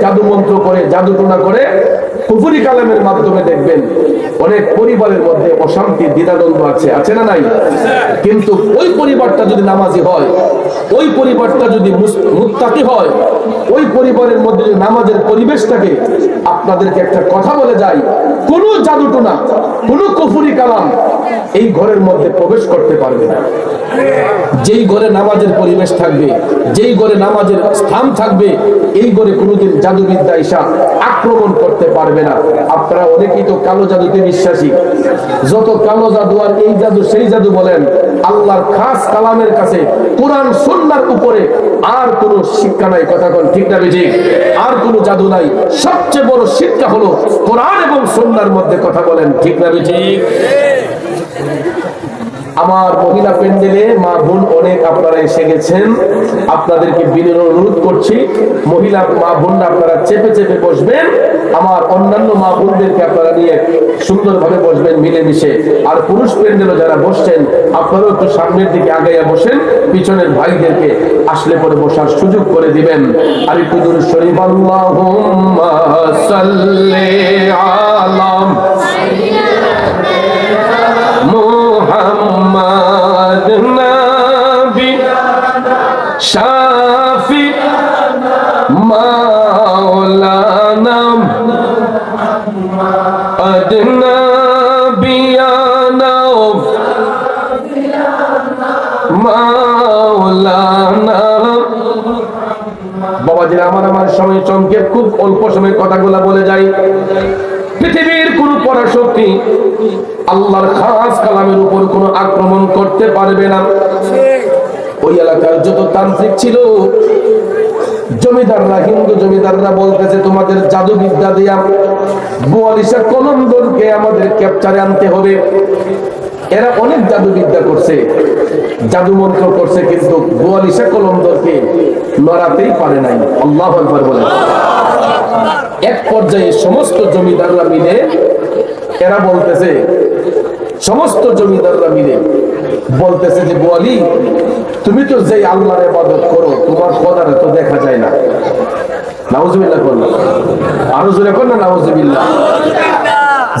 জাদু মন্ত্র করে জাদু টোনা করে কুফুরি কালামের মাধ্যমে দেখবেন অনেক পরিবারের মধ্যে অশান্তি, দ্বিধাদ্বন্দ্ব আছে। আছে না নাই? কিন্তু ওই পরিবারটা যদি নামাজি হয়, ওই পরিবারটা যদি মুত্তাকি হয়, ওই পরিবারের মধ্যে যদি নামাজের পরিবেশ থাকে, আপনাদেরকে একটা কথা বলে যাই। কোন জাদু টোনা কোন কুফুরি কালাম এই ঘরের মধ্যে প্রবেশ করতে পারবে না। যেই ঘরে নামাজের পরিবেশ থাকবে, যেই ঘরে নামাজের স্থান থাকবে, এই ঘরে কোনোদিন জাদুবিদ্যা ঈশা আক্রমণ করতে পারবে না। আপনারা অনেকেই তো কালো জাদুতে বিশ্বাসী। যত কালো জাদু আর এই জাদু, সেই জাদু বলেন, আল্লাহর খাস কালামের কাছে কোরআন সন্ন্যার উপরে আর কোন শিক্ষা নাই। কথা কোন ঠিক না বেজি আর কোন জাদু নাই। সবচেয়ে বড় শিক্ষা হলো কোরআন এবং সন্ন্যার মধ্যে কথা বলেন, ঠিক না বেজি আমার মহিলা প্যান্ডেলে মা বোন অনেক আপনারা এসে গেছেন। আপনাদেরকে বিনয় অনুরোধ করছি, মহিলা মা বোনরা আপনারা চেপে চেপে বসবেন, আমার অন্যান্য মা বোনদেরকে আপনারা নিয়ে সুন্দরভাবে বসবেন মিলেমিশে। আর পুরুষ প্যান্ডেলও যারা বসছেন, আপনারাও একটু সামনের দিকে আগাইয়া বসেন, পিছনের ভাইদেরকে আসলে পরে বসার সুযোগ করে দিবেন। আর একটু দূর শরীফ আল্লাহুম্মা শাফি মাওলানা অদনবিয়ানা মাওলানা বাবাজিরা আমার আমার সময় চমকে, খুব অল্প সময় কথাগুলা বলে যাই। পৃথিবীর কোন পরাশক্তি আল্লাহর খাস কালামের উপর কোন আক্রমণ করতে পারবে না। ওই এলাকার যত তান্ত্রিক ছিল, জমিদাররা, হিন্দু জমিদাররা বলতেছে, তোমাদের জাদু বিদ্যা দিয়া বোয়ালিশা কলন্দরকে আমাদের ক্যাপচারে আনতে হবে। এরা অনেক জাদু বিদ্যা করছে, জাদু মন্ত্র করছে, কিন্তু বোয়ালিশা কলন্দরকে নড়াতেই পারে নাই। আল্লাহ বলে। এক পর্যায়ে সমস্ত জমিদাররা মিলে, এরা বলতেছে, সমস্ত জমিদাররা মিলে বলতেছে যে বোয়ালি তুমি তো যেই আল্লাহর ইবাদত করো, তোমার খোদারে তো দেখা যায় না। নাউজুবিল্লাহ করল আরও জোরে কর নাউজুবিল্লাহ।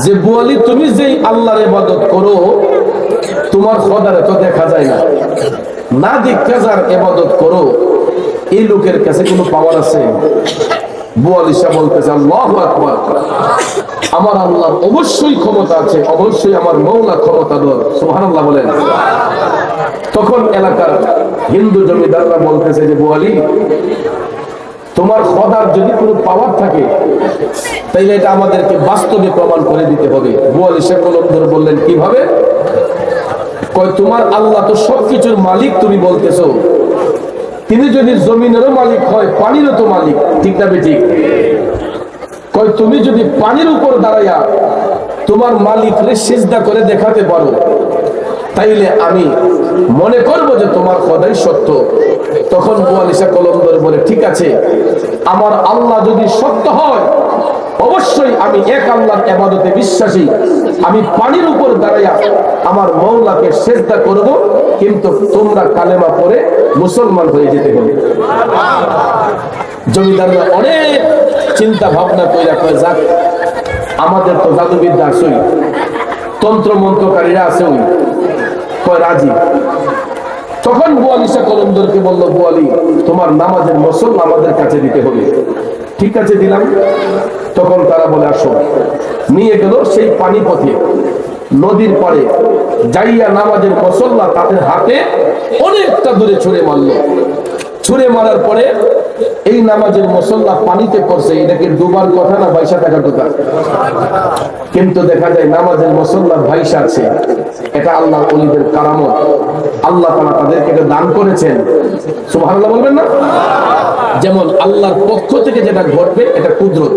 যে বোয়ালি তুমি যেই আল্লাহর ইবাদত করো, তোমার খোদারে তো দেখা যায় না। না দেখতে যার ইবাদত করো, এই লোকের কাছে কোনো পাওয়ার আছে? বুয়ালিশা বলতেছে, আল্লাহ আকবার। আমার আল্লাহ অবশ্যই ক্ষমতা আছে, অবশ্যই আমার মৌলা ক্ষমতা দর। সুবহানাল্লাহ বলেন। তখন এলাকার হিন্দু জমিদাররা বলতেছে যে বুয়ালি তোমার খদার যদি কোনো পাওয়ার থাকে, তাইলে এটা আমাদেরকে বাস্তবে প্রমাণ করে দিতে হবে। বুয়ালি শেখ কলমধর বললেন, কীভাবে? কয়, তোমার আল্লাহ তো সবকিছুর মালিক তুমি বলতেছো। তিনি যদি জমিনেরও মালিক হয়, পানিরও তো মালিক। ঠিক না বেঠিক কয়, তুমি যদি পানির উপর দাঁড়াইয়া তোমার মালিকরে সিজদা করে দেখাতে পারো, তাইলে আমি মনে করব যে তোমার খোদাই সত্য। তখন বুয়ালিশা কলমদর বলে, ঠিক আছে, আমার আল্লাহ যদি সত্য হয় অবশ্যই আমি এক আল্লাহর এবাদতে বিশ্বাসী। আমি পানির উপর দাঁড়াইয়া আমার মৌলাকে সেজদা করব, কিন্তু তোমরা কালেমা পড়ে মুসলমান হয়ে যেতে হবে। জমিদাররা অনেক চিন্তা ভাবনা কইরা কয়, যাক, আমাদের তো জাদুবিদ্যা আসই তন্ত্র মন্ত্রকারীরা আছে ওই। কয়, রাজি। তখন বুয়ালিশা কলমদরকে বলল, বুয়ালি, তোমার নামাজের মসল আমাদের কাছে দিতে হবে। ঠিক আছে দিলাম। তখন তারা বলে, আসো। নিয়ে গেল সেই পানি পথে নদীর পাড়ে যাইয়া নামাজের মসল্লা তাদের হাতে অনেকটা দূরে ছুঁড়ে মারলো। ছুঁড়ে মারার পরে এই নামাজের মসল্লা পানিতে পড়ছে। এটাকে ডুবার কথা না বাইশা থাকার কথা। কিন্তু দেখা যায় নামাজের মসল্লা ভাইসা আছে। এটা আল্লাহ অলিদের কারামত। আল্লাহ তারা তাদেরকে এটা দান করেছেন। সুবহানাল্লাহ বলবেন না? যেমন আল্লাহর পক্ষ থেকে যেটা ঘটবে, এটা কুদরত।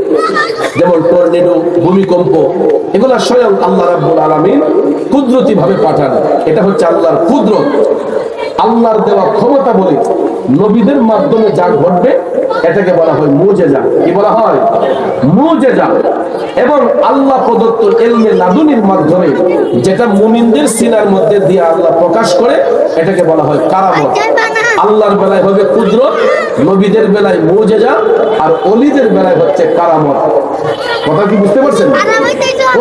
যেমন টর্নেডো, ভূমিকম্প, এগুলা স্বয়ং আল্লাহ রাব্বুল আলামিন কুদরতি ভাবে পাঠান। এটা হচ্ছে আল্লাহর কুদরত। আল্লাহর দেওয়া ক্ষমতা বলে নবীদের মাধ্যমে যা ঘটবে, এটাকে বলা হয় মুজেজা। কি বলা হয়? মুজেজা। এবং আল্লাহ প্রদত্ত এলমে লাদুনির মাধ্যমে যেটা মুমিনদের সিনার মধ্যে দিয়ে আল্লাহ প্রকাশ করে, এটাকে বলা হয় কারামত। আল্লাহর বেলায় হবে কুদরত, নবীদের বেলায় মুজেজা আর অলিদের বেলায় হচ্ছে কারামত। কথা কি বুঝতে পারছেন?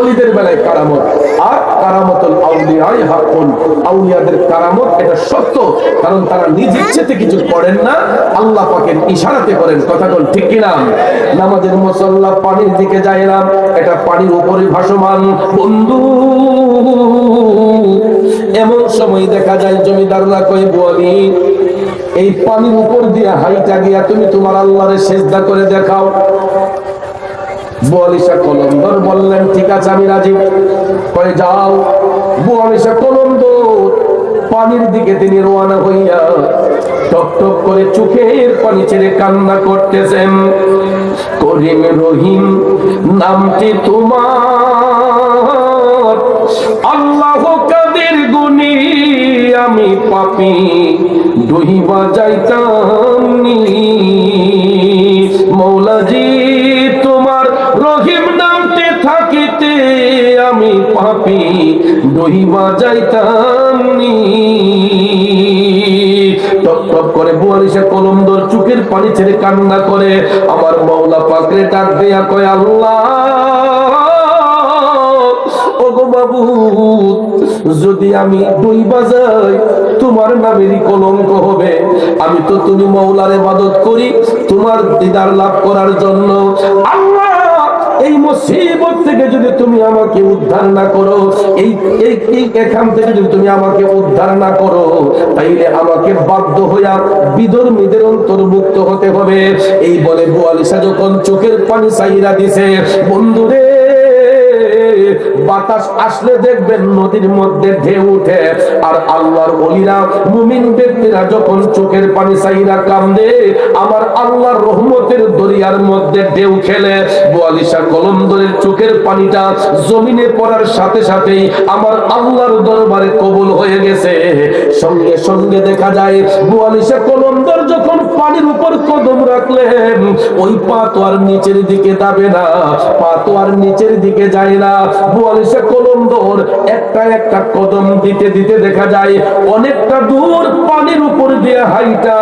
অলিদের বেলায় কারামত। আর কারামতুল আউলিয়াই হাক্কুন। আউলিয়াদের কারামত এটা সত্য, কারণ তারা নিজ ইচ্ছেতে কিছু করেন না, আল্লাহ পাকের ইশারাতে করেন। কথা কোন ঠিক কিনা? নামাজের মুসল্লা পানির দিকে যায় না, এটা পানির উপরে ভাসমান। বন্ধু, এমন সময় দেখা যায় জমিদাররা কই বলি এই পানির উপর দিয়ে হাইটা গিয়া তুমি তোমার আল্লাহরে সেজদা করে দেখাও। বললেন, ঠিক আছে, আমি রাজি। করে যাও। বুয়ালিশা পানির দিকে তিনি রোয়ানা হইয়া টক টক করে চোখের পানি ছেড়ে কান্না করতেছেন। করিম রহিম, নামটি তোমার। আল্লাহ কাদের গুনি আমি পাপি। ডুহিবা যাইতাম নি। মৌলাজি, তোমার রহিম নামতে থাকিতে আমি পাপি ডহিবা যাইতাম নি। টপ করে বুয়ারিশা কলমদর চোখের পানি ছেড়ে কান্না করে আমার মৌলা পাকরে ডাক দেয়া কয়, আল্লাহ, ওগো বাবু যদি আমি দুই বাজাই, তোমার নামেরই কলঙ্ক হবে। আমি তো তুমি মৌলার ইবাদত করি, তোমার দিদার লাভ করার জন্য। এই মুসিবত থেকে যদি তুমি আমাকে উদ্ধার না করো, এই এই এখান থেকে যদি তুমি আমাকে উদ্ধার না করো, তাইলে আমাকে বাধ্য হইয়া বিধর্মীদের অন্তর্ভুক্ত হতে হবে। এই বলে বুয়ালিশা যখন চোখের পানি চাইরা দিছে, বন্ধুরে বাতাস আসলে দেখবেন নদীর মধ্যে ঢেউ উঠে। আর আল্লাহর অলিরা মুমিন ব্যক্তিরা যখন চোখের পানি চাইরা কান্দে, আমার আল্লাহর রহমতের দরিয়ার মধ্যে ঢেউ খেলে। বোয়ালিশা কলন্দরের চোখের পানিটা জমিনে পড়ার সাথে সাথেই আমার আল্লাহর দরবারে কবুল হয়ে গেছে। সঙ্গে সঙ্গে দেখা যায়, বোয়ালিশা যখন পানির উপর কদম রাখলেন। ওই পা তো আর নিচের দিকে যাবে না। পা তো আর নিচের দিকে যায় না। বুয়ালিশা কলন্দর একটা একটা কদম দিতে দিতে দেখা যায়। অনেকটা দূর পানির উপর দিয়ে হাইটা,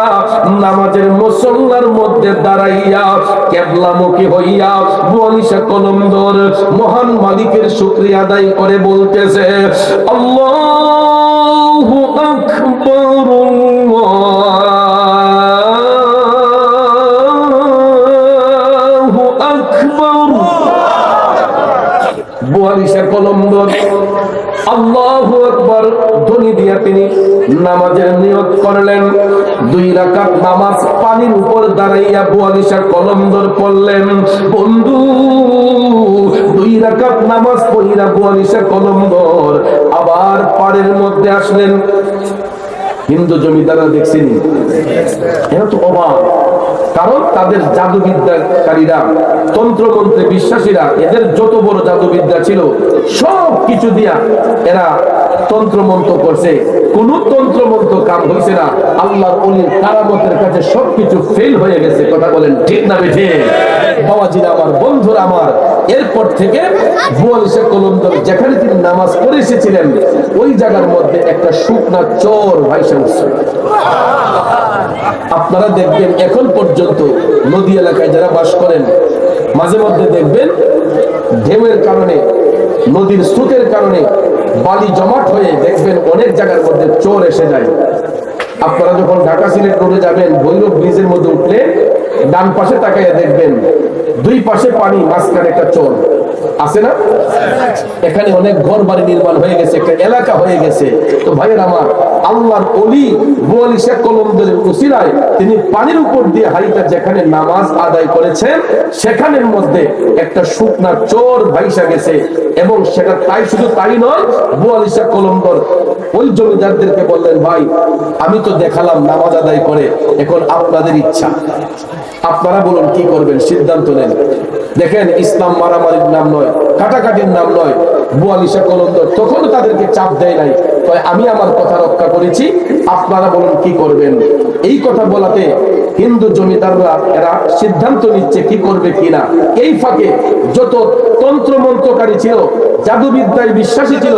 নামাজের মুসল্লার মধ্যে দাঁড়াইয়া কেবলামুখী হইয়া বুয়ালিশা কলন্দর মহান মালিকের শুক্রিয়া আদায় করে বলতেছে, আল্লাহু আকবার বুহারিশা কলম্বর আল্লাহু আকবার ধ্বনি দিয়া তিনি নামাজের নিয়ত করলেন। দুই রাকাত নামাজ পানির উপর দাঁড়াইয়া বুয়ালিশা কলম্বর পড়লেন। বন্ধু, দুই রাকাত নামাজ পড়িয়া বুয়ালিশা কলম্বর আবার পাড়ের মধ্যে আসলেন। হিন্দু জমিদাররা দেখছেন? এরা তো অবাক। কারণ তাদের জাদুবিদ্যাকারীরা, তন্ত্রমন্ত্রে বিশ্বাসীরা, এদের যত বড় জাদুবিদ্যা ছিল, সব কিছু দিয়া এরা তন্ত্রমন্ত্র করছে। কোন তন্ত্রমন্ত্র কাম হয়েছে না। আল্লাহর অলির কারামতের কাছে সবকিছু ফেল হয়ে গেছে। কথা বলেন ঠিক না বেঠে? বাবাজিরা আমার, বন্ধুরা আমার, এরপর থেকে বুয়ালিশা কলন্দর যেখানে তিনি নামাজ পড়ে এসেছিলেন, ওই জায়গার মধ্যে একটা শুকনা চোর ভাইসা উঠছে আপনারা দেখবেন এখন পর্যন্ত নদী এলাকায় যারা বাস করেন, মাঝে মধ্যে দেখবেন ঢেউয়ের কারণে, নদীর স্রোতের কারণে বালি জমাট হয়ে দেখবেন অনেক জায়গার মধ্যে চোর এসে যায়। আপনারা যখন ঢাকা সিলেট রোডে যাবেন, ভৈরব ব্রিজের মধ্যে উঠলে ডান পাশে তাকাইয়া দেখবেন, দুই পাশে পানি, মাঝখানে একটা চোর। আছে না? এখানে অনেক ঘর বাড়ি নির্মাণ হয়ে গেছে, একটা এলাকা হয়ে গেছে। তো ভাইয়ের আমার আল্লাহর অলি বুয়ালি শেখ কলমদের উসিলায় তিনি পানির উপর দিয়ে হাইটা যেখানে নামাজ আদায় করেছেন, সেখানের মধ্যে একটা শুকনা চোর ভাইসা গেছে এবং সেটা তাই শুধু তাই নয় বুয়ালি শেখ কলমদর ওই জমিদারদেরকে বললেন, ভাই, আমি তো দেখালাম নামাজ আদায় করে, এখন আপনাদের ইচ্ছা। আপনারা বলুন কি করবেন? সিদ্ধান্ত নেন। দেখেন, ইসলাম মারামারির নাম নয়, কাটাকাটির নাম নয় বুয়ালিশা কলন্দর তখন তাদেরকে চাপ দেয় নাই। আমি আমার কথা রক্ষা করেছি, আপনারা বলুন কি করবেন? এই কথা বলাতে হিন্দু জমিদাররা এরা সিদ্ধান্ত নিচ্ছে কি করবে কিনা এই ফাঁকে যত তন্ত্র মন্ত্রকারী ছিল, জাদুবিদ্যায় বিশ্বাসী ছিল,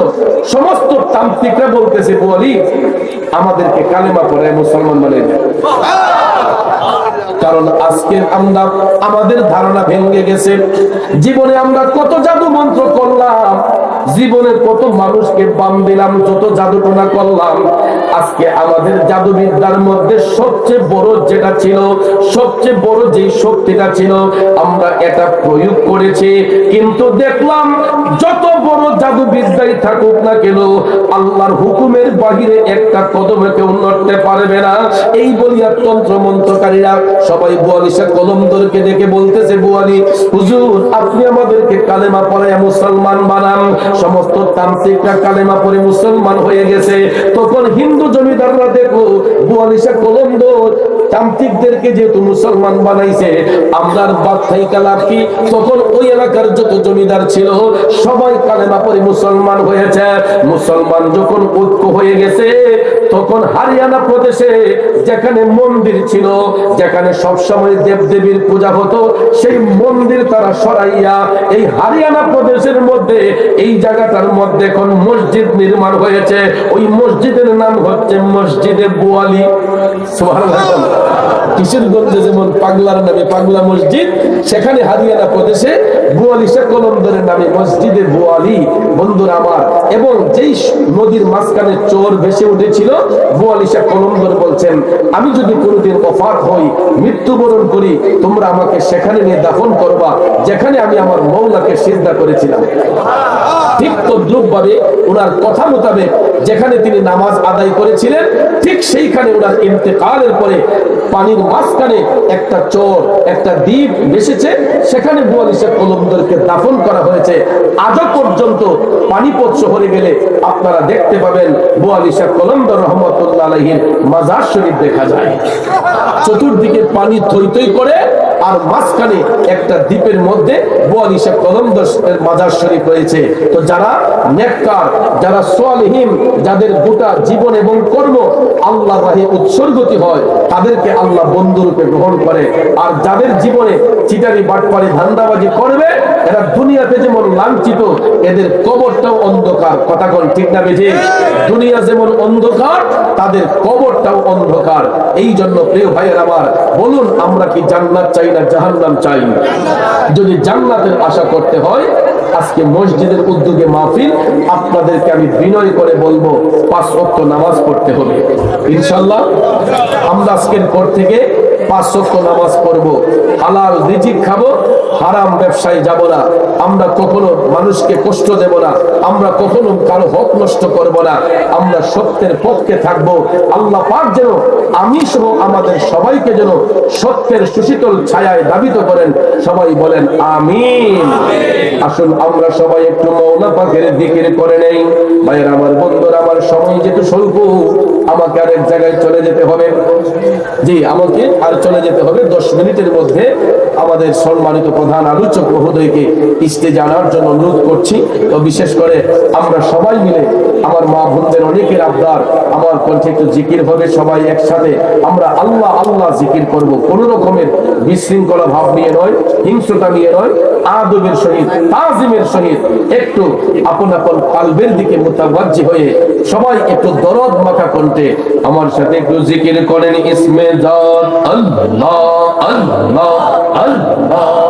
সমস্ত তান্ত্রিকরা বলতেছে, বলি, আমাদেরকে কালেমা পড়ে মুসলমান বানিয়ে দেয় কারণ আজকে আমরা আমাদের ধারণা ভেঙে গেছে। জীবনে আমরা কত জাদু মন্ত্র করলাম, জীবনে কত মানুষকে বাম দিলাম, যত জাদুটোনা করলাম আজকে আমাদের জাদুবিদ্যার মধ্যে সবচেয়ে বড় যেটা ছিল, সবচেয়ে বড় যে শক্তিটা ছিল, আমরা এটা প্রয়োগ করেছি। কিন্তু দেখলাম যত বড় জাদুবিদ্যাই থাকুক না কেন, আল্লাহর হুকুমের বাহিরে একটা কদমে কেউ নড়তে পারবে না। এই বলিয়া তন্ত্র মন্ত্রকারীরা সবাই বুয়ালিশা কলমদরকে ডেকে বলতেছে, বুয়ালি, হুজুর, আপনি আমাদেরকে কালেমা পড়ে মুসলমান বানান। সমস্ত তান্ত্রিকরা কালেমা পড়ে মুসলমান হয়ে গেছে। তখন হিন্দু জমিদাররা দেখো, বুয়ালিশা কলমদর তান্ত্রিকদেরকে যেহেতু মুসলমান বানাইছে, আমরার বাদশাহী কালাপ কি? তখন ওই এলাকার যত জমিদার ছিল, সবাই কালেমা পড়ে মুসলমান হয়েছে। মুসলমান যখন ঐক্য হয়ে গেছে, তখন হারিয়ানা প্রদেশে যেখানে মন্দির ছিল, যেখানে সবসময় দেবদেবীর পূজা হতো, সেই মন্দির তারা সরাইয়া এই হারিয়ানা প্রদেশের মধ্যে, এই জায়গাটার মধ্যে এখন মসজিদ নির্মাণ হয়েছে। ওই মসজিদের নাম হচ্ছে মসজিদে বোয়ালি কিশোরগঞ্জে যেমন পাগলার নামে পাগলা মসজিদ, সেখানে হারিয়ানা প্রদেশে নামে মসজিদে বন্ধুরা আমার, এবং যেই নদীর মাঝখানে চোর ভেসে উঠেছিল বলছেন, আমি যদি কোনোদিন অফাত হই, মৃত্যুবরণ করি, তোমরা আমাকে সেখানে নিয়ে দাফন করবা, যেখানে আমি আমার মৌলাকে সিদ্ধা করেছিলাম। ঠিক তদ্রুপ ভাবে ওনার কথা মোতাবেক যেখানে তিনি নামাজ আদায় করেছিলেন, ঠিক সেইখানে ওনার ইন্তেকালের পরে পানির মাঝখানে একটা চোর, একটা দ্বীপ ভেসেছে সেখানে বুয়ালিশা কলমদরকে দাফন করা হয়েছে। আজও পর্যন্ত পানিপথ শহরে গেলে আপনারা দেখতে পাবেন বুয়ালিশা কলমদর রহমতুল্লাহ আলহীর মাজার শরীফ দেখা যায়। চতুর্দিকে পানি থই করে আর মাঝখানে একটা দ্বীপের মধ্যে বোয়ালিশা কলমদর মাজার শরীফ রয়েছে। তো যারা নেককার, যারা সোয়ালহীন, যাদের গোটা জীবন এবং কর্ম আল্লাহ রাহে উৎসর্গতি হয়, তাদেরকে আল্লাহ বন্ধুরূপে গ্রহণ করে। আর যাদের জীবনে চিটারি, বাটপারি, ধান্দাবাজি করবে, এরা দুনিয়াতে যেমন লাঞ্ছিত, এদের কবরটাও অন্ধকার। কথা কোন ঠিক না বেজে দুনিয়া যেমন অন্ধকার, তাদের কবরটাও অন্ধকার। এই জন্য প্রিয় ভাইয়ের আমার, বলুন আমরা কি জান্নাত চাই না জাহান্নাম চাই? যদি জান্নাতের আশা করতে হয়, আজকে মসজিদের উদ্যোগে মাহফিল, আপনাদেরকে আমি বিনয় করে বলব, পাঁচ অক্ট নামাজ পড়তে হবে। ইনশাল্লাহ আমরা আজকের পর থেকে পাঁচ ওয়াক্ত নামাজ হালাল রিজিক খাব, হারাম ব্যবসায় যাব না। আমরা কখনো মানুষকে কষ্ট দেব না, আমরা কখনো কারও হক নষ্ট করব না। আমরা সত্যের পক্ষে থাকব, আল্লাহ পাক যেন আমি সহ আমাদের সবাইকে যেন সত্যের সুশীতল ছায়ায় দাবিত করেন। সবাই বলেন, আমিন। আসুন, আমরা সবাই একটু মৌলা পাখের দিকের করে নেই। ভাইয়ের, আমার বন্ধুরা, আমার সময় যেহেতু স্বল্প, আমাকে আরেক জায়গায় চলে যেতে হবে। জি, আমাকে আর চলে যেতে হবে দশ মিনিটের মধ্যে। আমাদের সম্মানিত প্রধান আলোচক মহোদয়কে স্টেজে জানার জন্য অনুরোধ করছি। তো বিশেষ করে আমরা সবাই মিলে আমার মা বোনদের অনেকের আবদার। আমার কণ্ঠে একটু জিকির হবে সবাই একসাথে। আমরা আল্লাহ আল্লাহ জিকির করব। কোন রকমের বিশৃঙ্খলা ভাব নিয়ে নয়, হিংস্রতা নিয়ে নয়, আদবের সহিত, তাজিমের সহিত একটু আপন আপন কালবের দিকে মোতাবাজ্জি হয়ে সবাই একটু দরদ মাখা কণ্ঠে আমার সাথে একটু জিকির করেন, ইসমে জাত আল্লাহ আল্লাহ আল্লাহ।